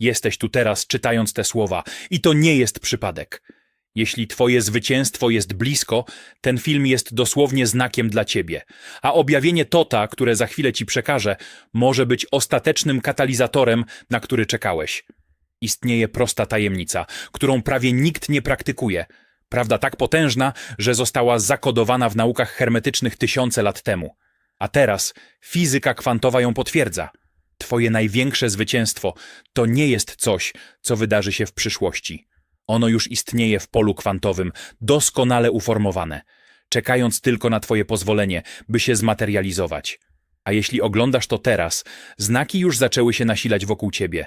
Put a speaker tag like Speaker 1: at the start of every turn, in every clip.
Speaker 1: Jesteś tu teraz, czytając te słowa, i to nie jest przypadek. Jeśli twoje zwycięstwo jest blisko, ten film jest dosłownie znakiem dla ciebie, a objawienie Tota, które za chwilę ci przekażę, może być ostatecznym katalizatorem, na który czekałeś. Istnieje prosta tajemnica, którą prawie nikt nie praktykuje. Prawda tak potężna, że została zakodowana w naukach hermetycznych tysiące lat temu. A teraz fizyka kwantowa ją potwierdza. Twoje największe zwycięstwo to nie jest coś, co wydarzy się w przyszłości. Ono już istnieje w polu kwantowym, doskonale uformowane, czekając tylko na Twoje pozwolenie, by się zmaterializować. A jeśli oglądasz to teraz, znaki już zaczęły się nasilać wokół Ciebie.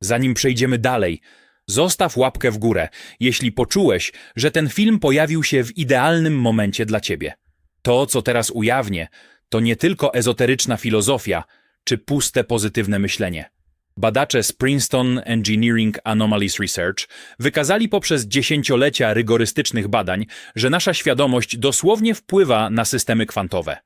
Speaker 1: Zanim przejdziemy dalej, zostaw łapkę w górę, jeśli poczułeś, że ten film pojawił się w idealnym momencie dla Ciebie. To, co teraz ujawnię, to nie tylko ezoteryczna filozofia czy puste pozytywne myślenie. Badacze z Princeton Engineering Anomalies Research wykazali poprzez dziesięciolecia rygorystycznych badań, że nasza świadomość dosłownie wpływa na systemy kwantowe.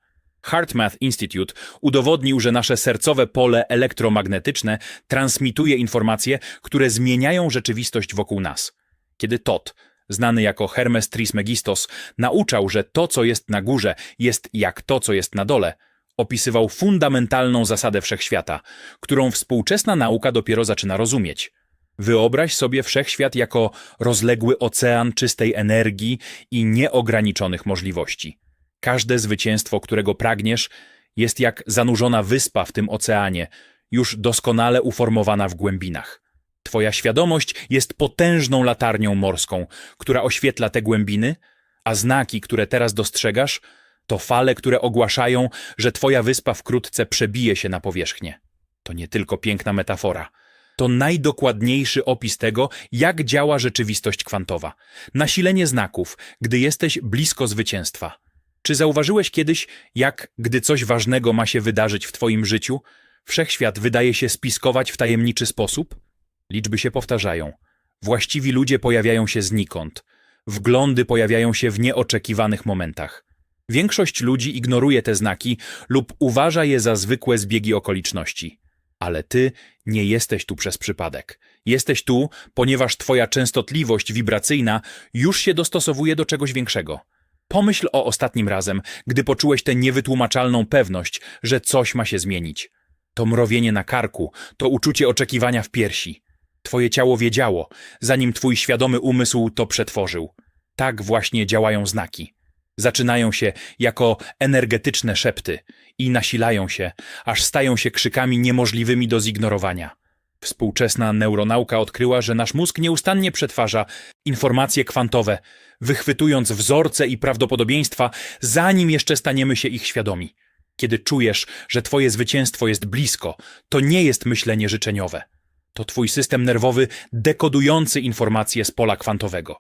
Speaker 1: HeartMath Institute udowodnił, że nasze sercowe pole elektromagnetyczne transmituje informacje, które zmieniają rzeczywistość wokół nas. Kiedy Tot, znany jako Hermes Trismegistos, nauczał, że to, co jest na górze, jest jak to, co jest na dole, opisywał fundamentalną zasadę wszechświata, którą współczesna nauka dopiero zaczyna rozumieć. Wyobraź sobie wszechświat jako rozległy ocean czystej energii i nieograniczonych możliwości. Każde zwycięstwo, którego pragniesz, jest jak zanurzona wyspa w tym oceanie, już doskonale uformowana w głębinach. Twoja świadomość jest potężną latarnią morską, która oświetla te głębiny, a znaki, które teraz dostrzegasz, to fale, które ogłaszają, że Twoja wyspa wkrótce przebije się na powierzchnię. To nie tylko piękna metafora. To najdokładniejszy opis tego, jak działa rzeczywistość kwantowa. Nasilenie znaków, gdy jesteś blisko zwycięstwa. Czy zauważyłeś kiedyś, jak, gdy coś ważnego ma się wydarzyć w Twoim życiu, wszechświat wydaje się spiskować w tajemniczy sposób? Liczby się powtarzają. Właściwi ludzie pojawiają się znikąd. Wglądy pojawiają się w nieoczekiwanych momentach. Większość ludzi ignoruje te znaki lub uważa je za zwykłe zbiegi okoliczności. Ale ty nie jesteś tu przez przypadek. Jesteś tu, ponieważ twoja częstotliwość wibracyjna już się dostosowuje do czegoś większego. Pomyśl o ostatnim razem, gdy poczułeś tę niewytłumaczalną pewność, że coś ma się zmienić. To mrowienie na karku, to uczucie oczekiwania w piersi. Twoje ciało wiedziało, zanim twój świadomy umysł to przetworzył. Tak właśnie działają znaki. Zaczynają się jako energetyczne szepty i nasilają się, aż stają się krzykami niemożliwymi do zignorowania. Współczesna neuronauka odkryła, że nasz mózg nieustannie przetwarza informacje kwantowe, wychwytując wzorce i prawdopodobieństwa, zanim jeszcze staniemy się ich świadomi. Kiedy czujesz, że twoje zwycięstwo jest blisko, to nie jest myślenie życzeniowe. To twój system nerwowy dekodujący informacje z pola kwantowego.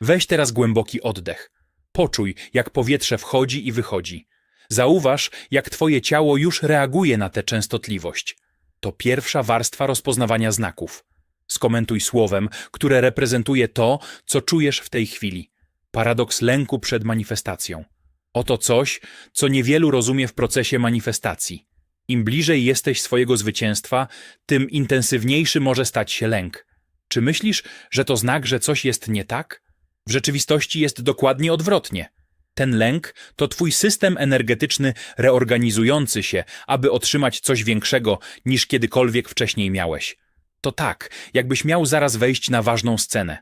Speaker 1: Weź teraz głęboki oddech. Poczuj, jak powietrze wchodzi i wychodzi. Zauważ, jak twoje ciało już reaguje na tę częstotliwość. To pierwsza warstwa rozpoznawania znaków. Skomentuj słowem, które reprezentuje to, co czujesz w tej chwili. Paradoks lęku przed manifestacją. Oto coś, co niewielu rozumie w procesie manifestacji. Im bliżej jesteś swojego zwycięstwa, tym intensywniejszy może stać się lęk. Czy myślisz, że to znak, że coś jest nie tak? W rzeczywistości jest dokładnie odwrotnie. Ten lęk to twój system energetyczny reorganizujący się, aby otrzymać coś większego niż kiedykolwiek wcześniej miałeś. To tak, jakbyś miał zaraz wejść na ważną scenę.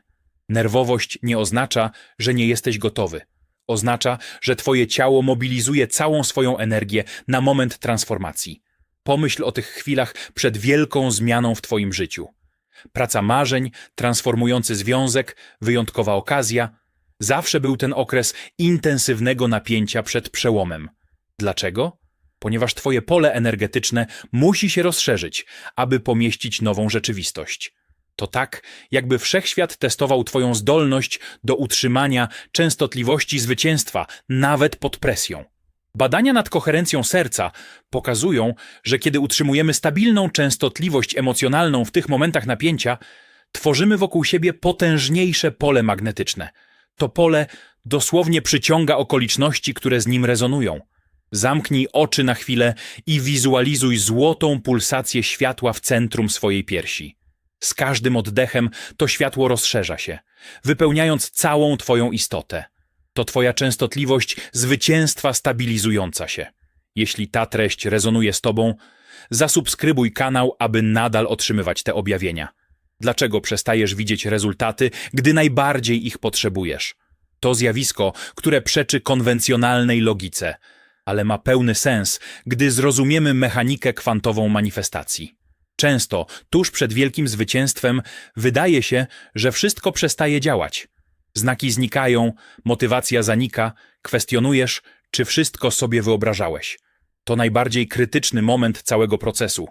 Speaker 1: Nerwowość nie oznacza, że nie jesteś gotowy. Oznacza, że twoje ciało mobilizuje całą swoją energię na moment transformacji. Pomyśl o tych chwilach przed wielką zmianą w twoim życiu. Praca marzeń, transformujący związek, wyjątkowa okazja. Zawsze był ten okres intensywnego napięcia przed przełomem. Dlaczego? Ponieważ twoje pole energetyczne musi się rozszerzyć, aby pomieścić nową rzeczywistość. To tak, jakby wszechświat testował twoją zdolność do utrzymania częstotliwości zwycięstwa, nawet pod presją. Badania nad koherencją serca pokazują, że kiedy utrzymujemy stabilną częstotliwość emocjonalną w tych momentach napięcia, tworzymy wokół siebie potężniejsze pole magnetyczne. To pole dosłownie przyciąga okoliczności, które z nim rezonują. Zamknij oczy na chwilę i wizualizuj złotą pulsację światła w centrum swojej piersi. Z każdym oddechem to światło rozszerza się, wypełniając całą Twoją istotę. To Twoja częstotliwość zwycięstwa stabilizująca się. Jeśli ta treść rezonuje z Tobą, zasubskrybuj kanał, aby nadal otrzymywać te objawienia. Dlaczego przestajesz widzieć rezultaty, gdy najbardziej ich potrzebujesz? To zjawisko, które przeczy konwencjonalnej logice, ale ma pełny sens, gdy zrozumiemy mechanikę kwantową manifestacji. Często, tuż przed wielkim zwycięstwem, wydaje się, że wszystko przestaje działać. Znaki znikają, motywacja zanika, kwestionujesz, czy wszystko sobie wyobrażałeś. To najbardziej krytyczny moment całego procesu.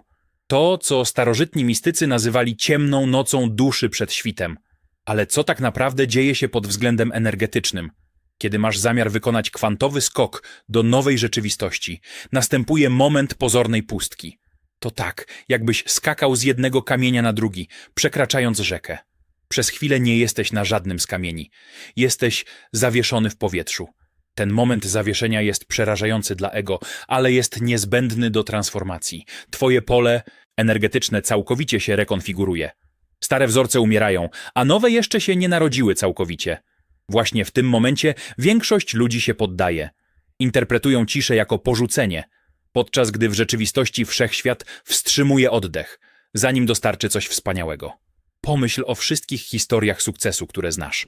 Speaker 1: To, co starożytni mistycy nazywali ciemną nocą duszy przed świtem. Ale co tak naprawdę dzieje się pod względem energetycznym? Kiedy masz zamiar wykonać kwantowy skok do nowej rzeczywistości, następuje moment pozornej pustki. To tak, jakbyś skakał z jednego kamienia na drugi, przekraczając rzekę. Przez chwilę nie jesteś na żadnym z kamieni. Jesteś zawieszony w powietrzu. Ten moment zawieszenia jest przerażający dla ego, ale jest niezbędny do transformacji. Twoje pole energetyczne całkowicie się rekonfiguruje. Stare wzorce umierają, a nowe jeszcze się nie narodziły całkowicie. Właśnie w tym momencie większość ludzi się poddaje. Interpretują ciszę jako porzucenie, podczas gdy w rzeczywistości wszechświat wstrzymuje oddech, zanim dostarczy coś wspaniałego. Pomyśl o wszystkich historiach sukcesu, które znasz.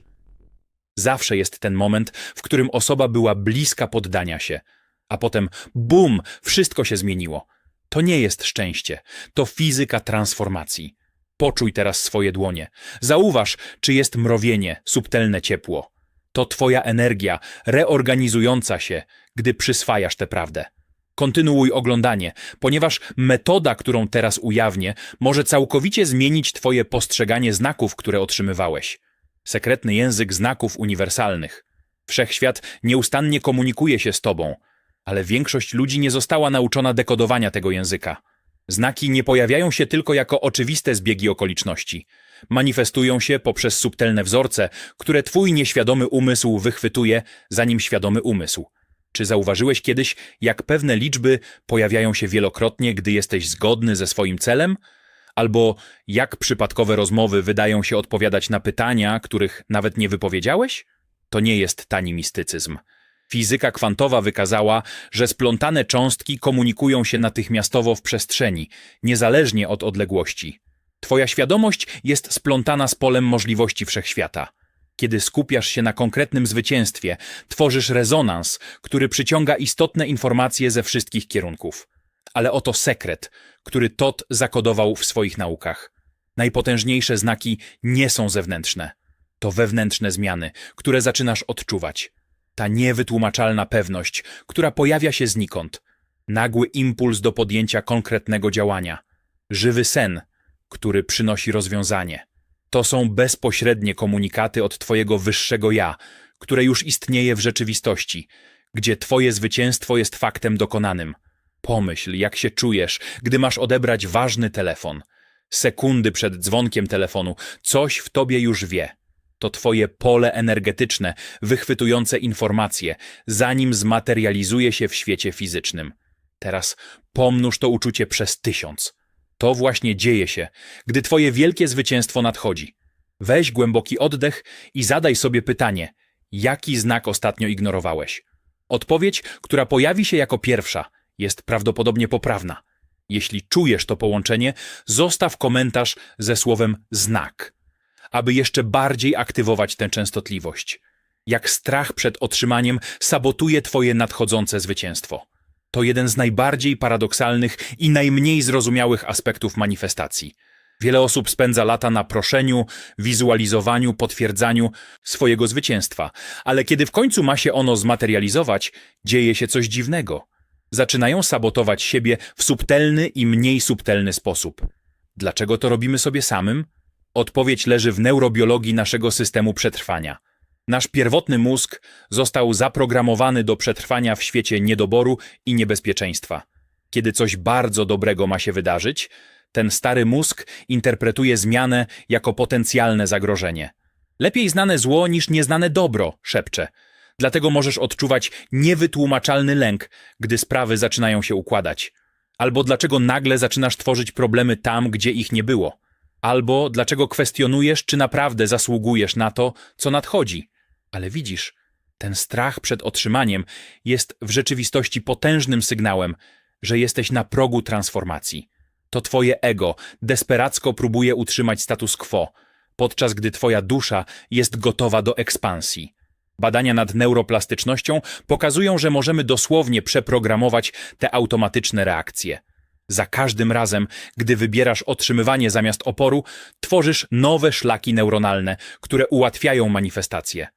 Speaker 1: Zawsze jest ten moment, w którym osoba była bliska poddania się, a potem bum, wszystko się zmieniło. To nie jest szczęście, to fizyka transformacji. Poczuj teraz swoje dłonie. Zauważ, czy jest mrowienie, subtelne ciepło. To twoja energia reorganizująca się, gdy przyswajasz tę prawdę. Kontynuuj oglądanie, ponieważ metoda, którą teraz ujawnię, może całkowicie zmienić twoje postrzeganie znaków, które otrzymywałeś. Sekretny język znaków uniwersalnych. Wszechświat nieustannie komunikuje się z tobą, ale większość ludzi nie została nauczona dekodowania tego języka. Znaki nie pojawiają się tylko jako oczywiste zbiegi okoliczności. Manifestują się poprzez subtelne wzorce, które twój nieświadomy umysł wychwytuje, zanim świadomy umysł. Czy zauważyłeś kiedyś, jak pewne liczby pojawiają się wielokrotnie, gdy jesteś zgodny ze swoim celem? Albo jak przypadkowe rozmowy wydają się odpowiadać na pytania, których nawet nie wypowiedziałeś? To nie jest tani mistycyzm. Fizyka kwantowa wykazała, że splątane cząstki komunikują się natychmiastowo w przestrzeni, niezależnie od odległości. Twoja świadomość jest splątana z polem możliwości wszechświata. Kiedy skupiasz się na konkretnym zwycięstwie, tworzysz rezonans, który przyciąga istotne informacje ze wszystkich kierunków. Ale oto sekret, który Todd zakodował w swoich naukach. Najpotężniejsze znaki nie są zewnętrzne. To wewnętrzne zmiany, które zaczynasz odczuwać. Ta niewytłumaczalna pewność, która pojawia się znikąd. Nagły impuls do podjęcia konkretnego działania. Żywy sen, który przynosi rozwiązanie. To są bezpośrednie komunikaty od Twojego wyższego ja, które już istnieje w rzeczywistości, gdzie Twoje zwycięstwo jest faktem dokonanym. Pomyśl, jak się czujesz, gdy masz odebrać ważny telefon. Sekundy przed dzwonkiem telefonu coś w Tobie już wie. To Twoje pole energetyczne, wychwytujące informacje, zanim zmaterializuje się w świecie fizycznym. Teraz pomnóż to uczucie przez tysiąc. To właśnie dzieje się, gdy Twoje wielkie zwycięstwo nadchodzi. Weź głęboki oddech i zadaj sobie pytanie, jaki znak ostatnio ignorowałeś. Odpowiedź, która pojawi się jako pierwsza, jest prawdopodobnie poprawna. Jeśli czujesz to połączenie, zostaw komentarz ze słowem znak, aby jeszcze bardziej aktywować tę częstotliwość. Jak strach przed otrzymaniem sabotuje Twoje nadchodzące zwycięstwo. To jeden z najbardziej paradoksalnych i najmniej zrozumiałych aspektów manifestacji. Wiele osób spędza lata na proszeniu, wizualizowaniu, potwierdzaniu swojego zwycięstwa, ale kiedy w końcu ma się ono zmaterializować, dzieje się coś dziwnego. Zaczynają sabotować siebie w subtelny i mniej subtelny sposób. Dlaczego to robimy sobie samym? Odpowiedź leży w neurobiologii naszego systemu przetrwania. Nasz pierwotny mózg został zaprogramowany do przetrwania w świecie niedoboru i niebezpieczeństwa. Kiedy coś bardzo dobrego ma się wydarzyć, ten stary mózg interpretuje zmianę jako potencjalne zagrożenie. Lepiej znane zło niż nieznane dobro, szepcze. Dlatego możesz odczuwać niewytłumaczalny lęk, gdy sprawy zaczynają się układać. Albo dlaczego nagle zaczynasz tworzyć problemy tam, gdzie ich nie było. albo dlaczego kwestionujesz, czy naprawdę zasługujesz na to, co nadchodzi. Ale widzisz, ten strach przed otrzymaniem jest w rzeczywistości potężnym sygnałem, że jesteś na progu transformacji. To twoje ego desperacko próbuje utrzymać status quo, podczas gdy twoja dusza jest gotowa do ekspansji. Badania nad neuroplastycznością pokazują, że możemy dosłownie przeprogramować te automatyczne reakcje. Za każdym razem, gdy wybierasz otrzymywanie zamiast oporu, tworzysz nowe szlaki neuronalne, które ułatwiają manifestację.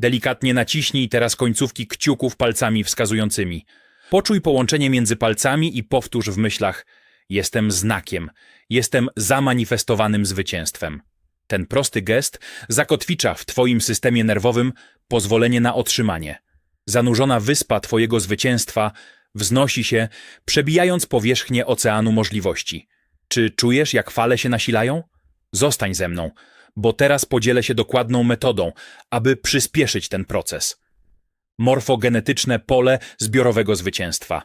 Speaker 1: Delikatnie naciśnij teraz końcówki kciuków palcami wskazującymi. Poczuj połączenie między palcami i powtórz w myślach: Jestem znakiem, jestem zamanifestowanym zwycięstwem. Ten prosty gest zakotwicza w Twoim systemie nerwowym pozwolenie na otrzymanie. Zanurzona wyspa Twojego zwycięstwa wznosi się, przebijając powierzchnię oceanu możliwości. Czy czujesz, jak fale się nasilają? Zostań ze mną, bo teraz podzielę się dokładną metodą, aby przyspieszyć ten proces. Morfogenetyczne pole zbiorowego zwycięstwa.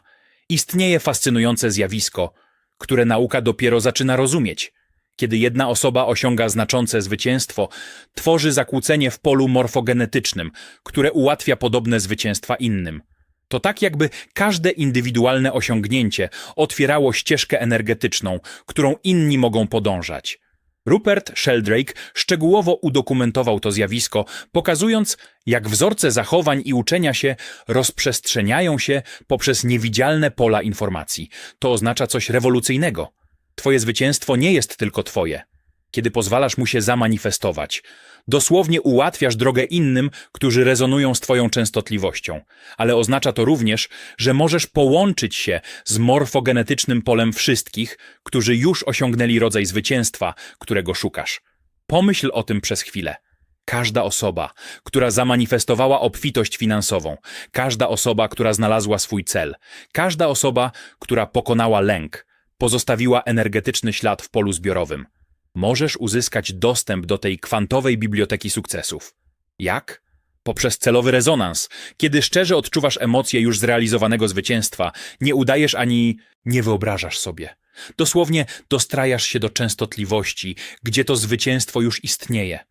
Speaker 1: Istnieje fascynujące zjawisko, które nauka dopiero zaczyna rozumieć. Kiedy jedna osoba osiąga znaczące zwycięstwo, tworzy zakłócenie w polu morfogenetycznym, które ułatwia podobne zwycięstwa innym. To tak jakby każde indywidualne osiągnięcie otwierało ścieżkę energetyczną, którą inni mogą podążać. Rupert Sheldrake szczegółowo udokumentował to zjawisko, pokazując, jak wzorce zachowań i uczenia się rozprzestrzeniają się poprzez niewidzialne pola informacji. To oznacza coś rewolucyjnego. Twoje zwycięstwo nie jest tylko twoje. Kiedy pozwalasz mu się zamanifestować, dosłownie ułatwiasz drogę innym, którzy rezonują z twoją częstotliwością, ale oznacza to również, że możesz połączyć się z morfogenetycznym polem wszystkich, którzy już osiągnęli rodzaj zwycięstwa, którego szukasz. Pomyśl o tym przez chwilę. Każda osoba, która zamanifestowała obfitość finansową, każda osoba, która znalazła swój cel, każda osoba, która pokonała lęk, pozostawiła energetyczny ślad w polu zbiorowym. Możesz uzyskać dostęp do tej kwantowej biblioteki sukcesów. Jak? Poprzez celowy rezonans. Kiedy szczerze odczuwasz emocje już zrealizowanego zwycięstwa, nie udajesz ani nie wyobrażasz sobie. Dosłownie dostrajasz się do częstotliwości, gdzie to zwycięstwo już istnieje.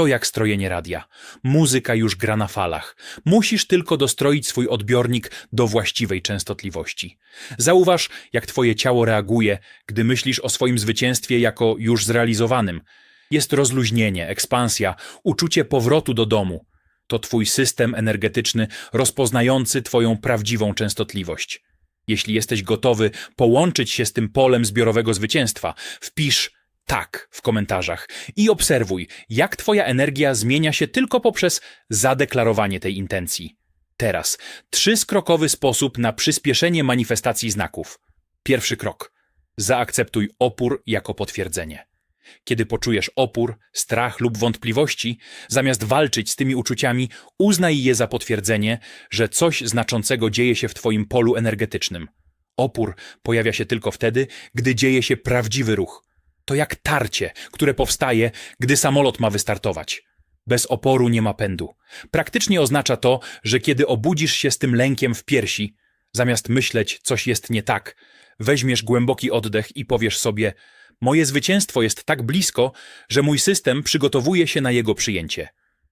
Speaker 1: To jak strojenie radia. Muzyka już gra na falach. Musisz tylko dostroić swój odbiornik do właściwej częstotliwości. Zauważ, jak twoje ciało reaguje, gdy myślisz o swoim zwycięstwie jako już zrealizowanym. Jest rozluźnienie, ekspansja, uczucie powrotu do domu. To twój system energetyczny rozpoznający twoją prawdziwą częstotliwość. Jeśli jesteś gotowy połączyć się z tym polem zbiorowego zwycięstwa, wpisz tak w komentarzach i obserwuj, jak Twoja energia zmienia się tylko poprzez zadeklarowanie tej intencji. Teraz trzyskrokowy sposób na przyspieszenie manifestacji znaków. Pierwszy krok. Zaakceptuj opór jako potwierdzenie. Kiedy poczujesz opór, strach lub wątpliwości, zamiast walczyć z tymi uczuciami, uznaj je za potwierdzenie, że coś znaczącego dzieje się w Twoim polu energetycznym. Opór pojawia się tylko wtedy, gdy dzieje się prawdziwy ruch. To jak tarcie, które powstaje, gdy samolot ma wystartować. Bez oporu nie ma pędu. Praktycznie oznacza to, że kiedy obudzisz się z tym lękiem w piersi, zamiast myśleć, coś jest nie tak, weźmiesz głęboki oddech i powiesz sobie: Moje zwycięstwo jest tak blisko, że mój system przygotowuje się na jego przyjęcie.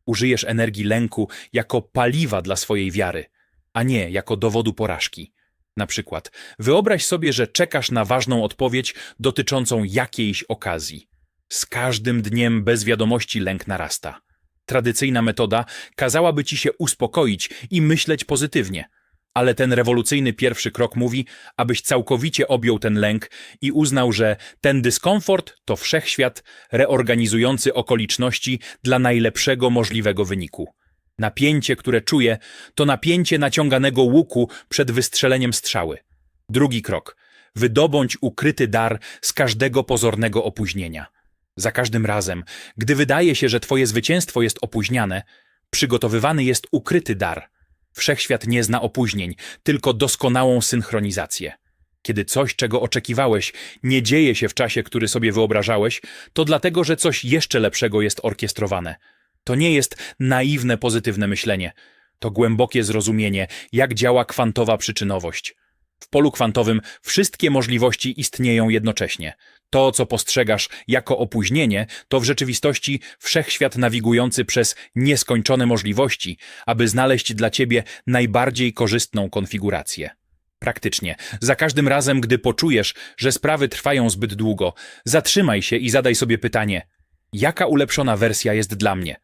Speaker 1: Użyjesz energii lęku jako paliwa dla swojej wiary, a nie jako dowodu porażki. Na przykład, wyobraź sobie, że czekasz na ważną odpowiedź dotyczącą jakiejś okazji. Z każdym dniem bez wiadomości lęk narasta. Tradycyjna metoda kazałaby ci się uspokoić i myśleć pozytywnie. Ale ten rewolucyjny pierwszy krok mówi, abyś całkowicie objął ten lęk i uznał, że ten dyskomfort to wszechświat reorganizujący okoliczności dla najlepszego możliwego wyniku. Napięcie, które czuję, to napięcie naciąganego łuku przed wystrzeleniem strzały. Drugi krok. Wydobądź ukryty dar z każdego pozornego opóźnienia. Za każdym razem, gdy wydaje się, że twoje zwycięstwo jest opóźniane, przygotowywany jest ukryty dar. Wszechświat nie zna opóźnień, tylko doskonałą synchronizację. Kiedy coś, czego oczekiwałeś, nie dzieje się w czasie, który sobie wyobrażałeś, to dlatego, że coś jeszcze lepszego jest orkiestrowane – to nie jest naiwne, pozytywne myślenie. To głębokie zrozumienie, jak działa kwantowa przyczynowość. W polu kwantowym wszystkie możliwości istnieją jednocześnie. To, co postrzegasz jako opóźnienie, to w rzeczywistości wszechświat nawigujący przez nieskończone możliwości, aby znaleźć dla ciebie najbardziej korzystną konfigurację. Praktycznie, za każdym razem, gdy poczujesz, że sprawy trwają zbyt długo, zatrzymaj się i zadaj sobie pytanie: jaka ulepszona wersja jest dla mnie?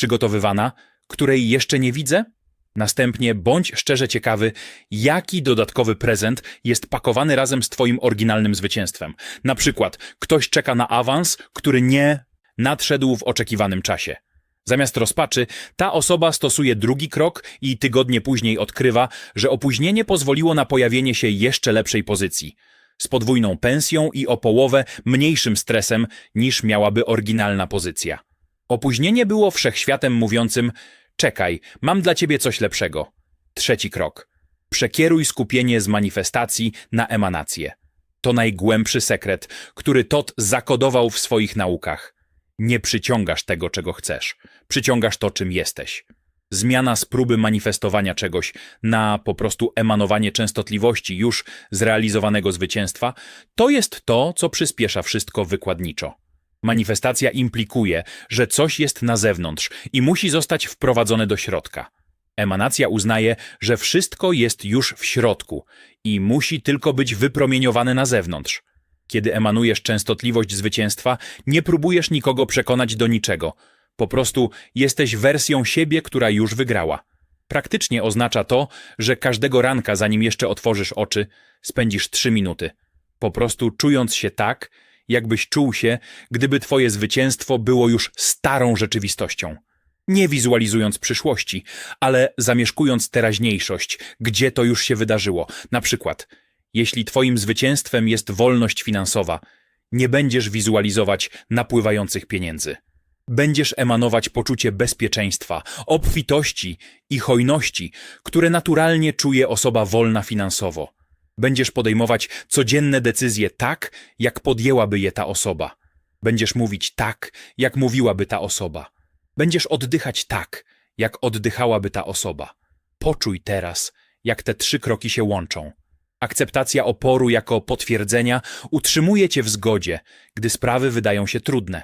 Speaker 1: Przygotowywana, której jeszcze nie widzę? Następnie bądź szczerze ciekawy, jaki dodatkowy prezent jest pakowany razem z Twoim oryginalnym zwycięstwem. Na przykład, ktoś czeka na awans, który nie nadszedł w oczekiwanym czasie. Zamiast rozpaczy, ta osoba stosuje drugi krok i tygodnie później odkrywa, że opóźnienie pozwoliło na pojawienie się jeszcze lepszej pozycji. Z podwójną pensją i o połowę mniejszym stresem niż miałaby oryginalna pozycja. Opóźnienie było wszechświatem mówiącym: Czekaj, mam dla ciebie coś lepszego. Trzeci krok. Przekieruj skupienie z manifestacji na emanację. To najgłębszy sekret, który Todd zakodował w swoich naukach. Nie przyciągasz tego, czego chcesz. Przyciągasz to, czym jesteś. Zmiana z próby manifestowania czegoś na po prostu emanowanie częstotliwości już zrealizowanego zwycięstwa, to jest to, co przyspiesza wszystko wykładniczo. Manifestacja implikuje, że coś jest na zewnątrz i musi zostać wprowadzone do środka. Emanacja uznaje, że wszystko jest już w środku i musi tylko być wypromieniowane na zewnątrz. Kiedy emanujesz częstotliwość zwycięstwa, nie próbujesz nikogo przekonać do niczego. Po prostu jesteś wersją siebie, która już wygrała. Praktycznie oznacza to, że każdego ranka, zanim jeszcze otworzysz oczy, spędzisz trzy minuty. Po prostu czując się tak, jakbyś czuł się, gdyby twoje zwycięstwo było już starą rzeczywistością. Nie wizualizując przyszłości, ale zamieszkując teraźniejszość, gdzie to już się wydarzyło. Na przykład, jeśli twoim zwycięstwem jest wolność finansowa, nie będziesz wizualizować napływających pieniędzy. Będziesz emanować poczucie bezpieczeństwa, obfitości i hojności, które naturalnie czuje osoba wolna finansowo. Będziesz podejmować codzienne decyzje tak, jak podjęłaby je ta osoba. Będziesz mówić tak, jak mówiłaby ta osoba. Będziesz oddychać tak, jak oddychałaby ta osoba. Poczuj teraz, jak te trzy kroki się łączą. Akceptacja oporu jako potwierdzenia utrzymuje cię w zgodzie, gdy sprawy wydają się trudne.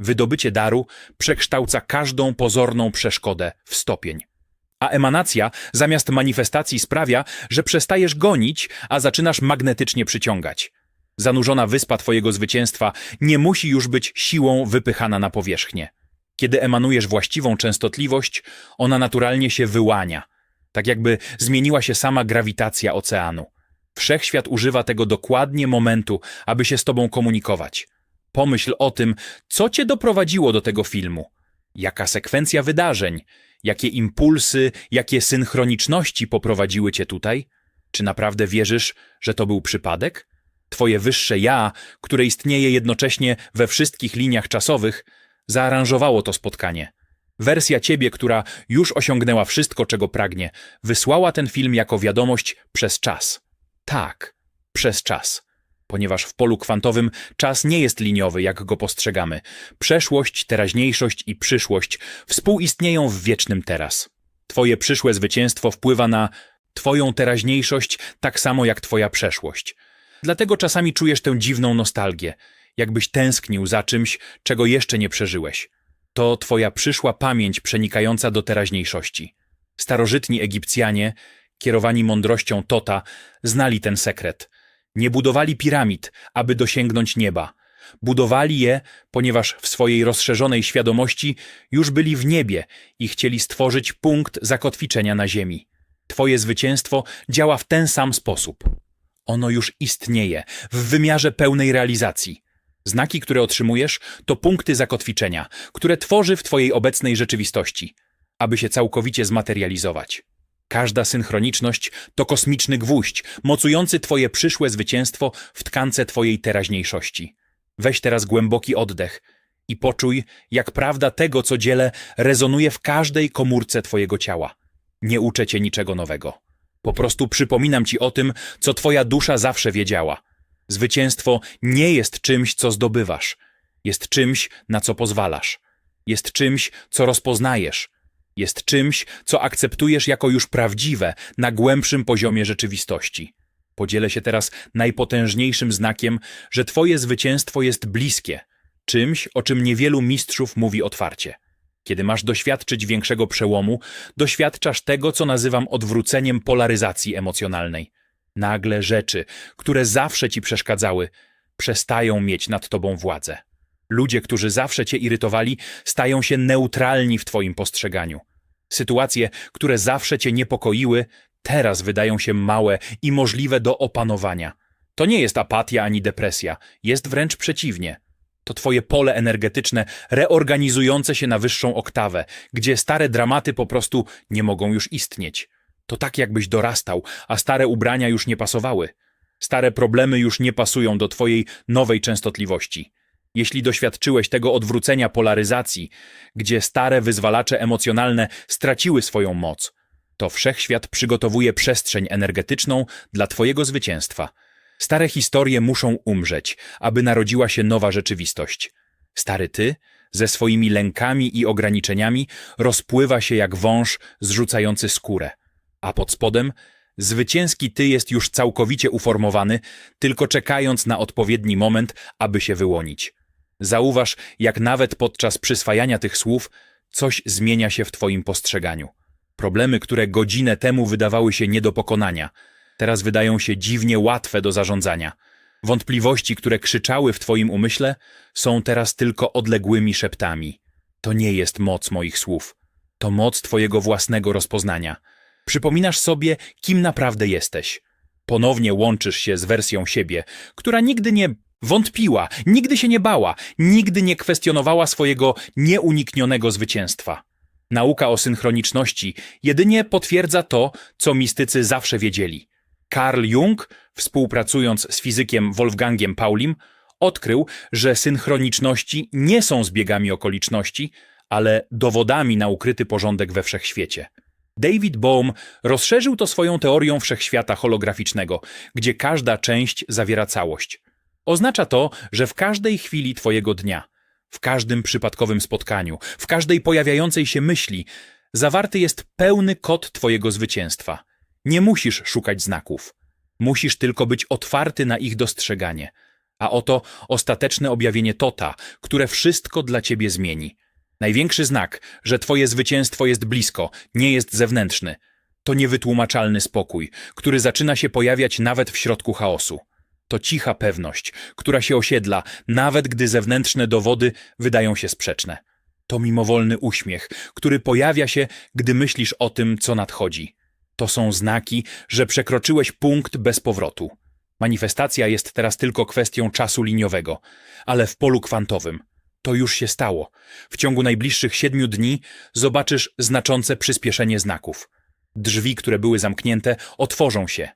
Speaker 1: Wydobycie daru przekształca każdą pozorną przeszkodę w stopień. A emanacja zamiast manifestacji sprawia, że przestajesz gonić, a zaczynasz magnetycznie przyciągać. Zanurzona wyspa twojego zwycięstwa nie musi już być siłą wypychana na powierzchnię. Kiedy emanujesz właściwą częstotliwość, ona naturalnie się wyłania, tak jakby zmieniła się sama grawitacja oceanu. Wszechświat używa tego dokładnie momentu, aby się z tobą komunikować. Pomyśl o tym, co cię doprowadziło do tego filmu. Jaka sekwencja wydarzeń, jakie impulsy, jakie synchroniczności poprowadziły cię tutaj? Czy naprawdę wierzysz, że to był przypadek? Twoje wyższe ja, które istnieje jednocześnie we wszystkich liniach czasowych, zaaranżowało to spotkanie. Wersja ciebie, która już osiągnęła wszystko, czego pragnie, wysłała ten film jako wiadomość przez czas. Tak, przez czas. Ponieważ w polu kwantowym czas nie jest liniowy, jak go postrzegamy. Przeszłość, teraźniejszość i przyszłość współistnieją w wiecznym teraz. Twoje przyszłe zwycięstwo wpływa na Twoją teraźniejszość tak samo jak Twoja przeszłość. Dlatego czasami czujesz tę dziwną nostalgię, jakbyś tęsknił za czymś, czego jeszcze nie przeżyłeś. To Twoja przyszła pamięć przenikająca do teraźniejszości. Starożytni Egipcjanie, kierowani mądrością Tota, znali ten sekret – nie budowali piramid, aby dosięgnąć nieba. Budowali je, ponieważ w swojej rozszerzonej świadomości już byli w niebie i chcieli stworzyć punkt zakotwiczenia na ziemi. Twoje zwycięstwo działa w ten sam sposób. Ono już istnieje w wymiarze pełnej realizacji. Znaki, które otrzymujesz, to punkty zakotwiczenia, które tworzy w Twojej obecnej rzeczywistości, aby się całkowicie zmaterializować. Każda synchroniczność to kosmiczny gwóźdź, mocujący Twoje przyszłe zwycięstwo w tkance Twojej teraźniejszości. Weź teraz głęboki oddech i poczuj, jak prawda tego, co dzielę, rezonuje w każdej komórce Twojego ciała. Nie uczę Cię niczego nowego. Po prostu przypominam Ci o tym, co Twoja dusza zawsze wiedziała. Zwycięstwo nie jest czymś, co zdobywasz. Jest czymś, na co pozwalasz. Jest czymś, co rozpoznajesz jest czymś, co akceptujesz jako już prawdziwe na głębszym poziomie rzeczywistości. Podzielę się teraz najpotężniejszym znakiem, że twoje zwycięstwo jest bliskie, czymś, o czym niewielu mistrzów mówi otwarcie. Kiedy masz doświadczyć większego przełomu, doświadczasz tego, co nazywam odwróceniem polaryzacji emocjonalnej. Nagle rzeczy, które zawsze ci przeszkadzały, przestają mieć nad tobą władzę. Ludzie, którzy zawsze cię irytowali, stają się neutralni w twoim postrzeganiu. Sytuacje, które zawsze cię niepokoiły, teraz wydają się małe i możliwe do opanowania. To nie jest apatia ani depresja, jest wręcz przeciwnie. To twoje pole energetyczne reorganizujące się na wyższą oktawę, gdzie stare dramaty po prostu nie mogą już istnieć. To tak jakbyś dorastał, a stare ubrania już nie pasowały. Stare problemy już nie pasują do twojej nowej częstotliwości. Jeśli doświadczyłeś tego odwrócenia polaryzacji, gdzie stare wyzwalacze emocjonalne straciły swoją moc, to wszechświat przygotowuje przestrzeń energetyczną dla twojego zwycięstwa. Stare historie muszą umrzeć, aby narodziła się nowa rzeczywistość. Stary ty, ze swoimi lękami i ograniczeniami, rozpływa się jak wąż zrzucający skórę. A pod spodem zwycięski ty jest już całkowicie uformowany, tylko czekając na odpowiedni moment, aby się wyłonić. Zauważ, jak nawet podczas przyswajania tych słów coś zmienia się w twoim postrzeganiu. Problemy, które godzinę temu wydawały się nie do pokonania, teraz wydają się dziwnie łatwe do zarządzania. Wątpliwości, które krzyczały w twoim umyśle, są teraz tylko odległymi szeptami. To nie jest moc moich słów. To moc twojego własnego rozpoznania. Przypominasz sobie, kim naprawdę jesteś. Ponownie łączysz się z wersją siebie, która nigdy nie wątpiła, nigdy się nie bała, nigdy nie kwestionowała swojego nieuniknionego zwycięstwa. Nauka o synchroniczności jedynie potwierdza to, co mistycy zawsze wiedzieli. Carl Jung, współpracując z fizykiem Wolfgangiem Paulim, odkrył, że synchroniczności nie są zbiegami okoliczności, ale dowodami na ukryty porządek we wszechświecie. David Bohm rozszerzył to swoją teorią wszechświata holograficznego, gdzie każda część zawiera całość. Oznacza to, że w każdej chwili Twojego dnia, w każdym przypadkowym spotkaniu, w każdej pojawiającej się myśli, zawarty jest pełny kod Twojego zwycięstwa. Nie musisz szukać znaków. Musisz tylko być otwarty na ich dostrzeganie. A oto ostateczne objawienie Tota, które wszystko dla Ciebie zmieni. Największy znak, że Twoje zwycięstwo jest blisko, nie jest zewnętrzny. To niewytłumaczalny spokój, który zaczyna się pojawiać nawet w środku chaosu. To cicha pewność, która się osiedla, nawet gdy zewnętrzne dowody wydają się sprzeczne. To mimowolny uśmiech, który pojawia się, gdy myślisz o tym, co nadchodzi. To są znaki, że przekroczyłeś punkt bez powrotu. Manifestacja jest teraz tylko kwestią czasu liniowego, ale w polu kwantowym. To już się stało. W ciągu najbliższych siedmiu dni zobaczysz znaczące przyspieszenie znaków. Drzwi, które były zamknięte, otworzą się.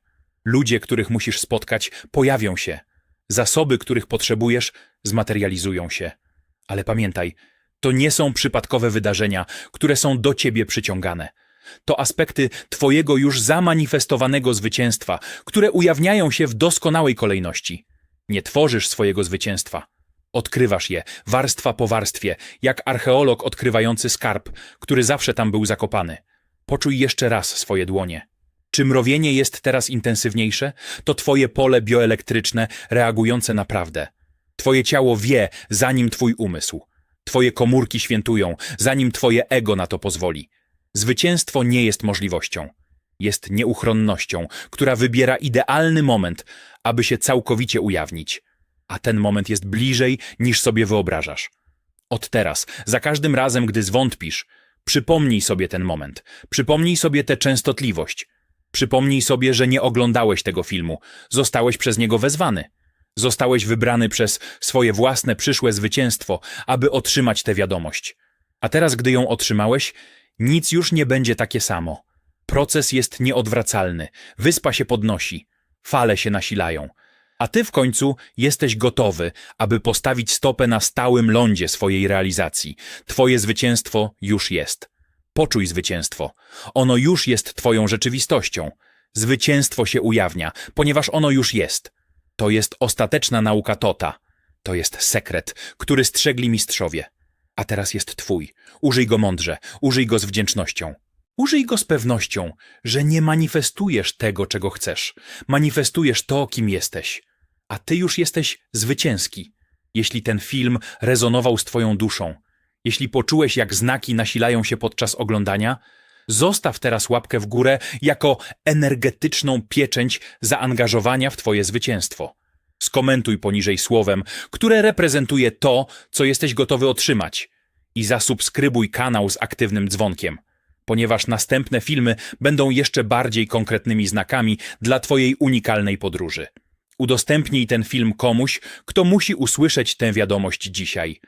Speaker 1: Ludzie, których musisz spotkać, pojawią się. Zasoby, których potrzebujesz, zmaterializują się. Ale pamiętaj, to nie są przypadkowe wydarzenia, które są do ciebie przyciągane. To aspekty twojego już zamanifestowanego zwycięstwa, które ujawniają się w doskonałej kolejności. Nie tworzysz swojego zwycięstwa. Odkrywasz je, warstwa po warstwie, jak archeolog odkrywający skarb, który zawsze tam był zakopany. Poczuj jeszcze raz swoje dłonie. Czy mrowienie jest teraz intensywniejsze? To twoje pole bioelektryczne reagujące na prawdę. Twoje ciało wie, zanim twój umysł. Twoje komórki świętują, zanim twoje ego na to pozwoli. Zwycięstwo nie jest możliwością. Jest nieuchronnością, która wybiera idealny moment, aby się całkowicie ujawnić. A ten moment jest bliżej, niż sobie wyobrażasz. Od teraz, za każdym razem, gdy zwątpisz, przypomnij sobie ten moment. Przypomnij sobie tę częstotliwość. Przypomnij sobie, że nie oglądałeś tego filmu. Zostałeś przez niego wezwany. Zostałeś wybrany przez swoje własne przyszłe zwycięstwo, aby otrzymać tę wiadomość. A teraz, gdy ją otrzymałeś, nic już nie będzie takie samo. Proces jest nieodwracalny, wyspa się podnosi, fale się nasilają. A ty w końcu jesteś gotowy, aby postawić stopę na stałym lądzie swojej realizacji. Twoje zwycięstwo już jest. Poczuj zwycięstwo. Ono już jest twoją rzeczywistością. Zwycięstwo się ujawnia, ponieważ ono już jest. To jest ostateczna nauka Tota. To jest sekret, który strzegli mistrzowie. A teraz jest twój. Użyj go mądrze, użyj go z wdzięcznością. Użyj go z pewnością, że nie manifestujesz tego, czego chcesz. Manifestujesz to, kim jesteś. A ty już jesteś zwycięski. Jeśli ten film rezonował z twoją duszą, jeśli poczułeś, jak znaki nasilają się podczas oglądania, zostaw teraz łapkę w górę jako energetyczną pieczęć zaangażowania w twoje zwycięstwo. Skomentuj poniżej słowem, które reprezentuje to, co jesteś gotowy otrzymać. I zasubskrybuj kanał z aktywnym dzwonkiem, ponieważ następne filmy będą jeszcze bardziej konkretnymi znakami dla Twojej unikalnej podróży. Udostępnij ten film komuś, kto musi usłyszeć tę wiadomość dzisiaj.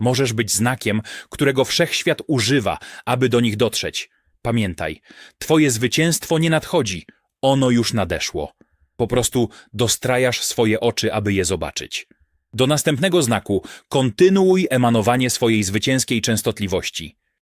Speaker 1: Możesz być znakiem, którego wszechświat używa, aby do nich dotrzeć. Pamiętaj, Twoje zwycięstwo nie nadchodzi, ono już nadeszło. Po prostu dostrajasz swoje oczy, aby je zobaczyć. Do następnego znaku kontynuuj emanowanie swojej zwycięskiej częstotliwości.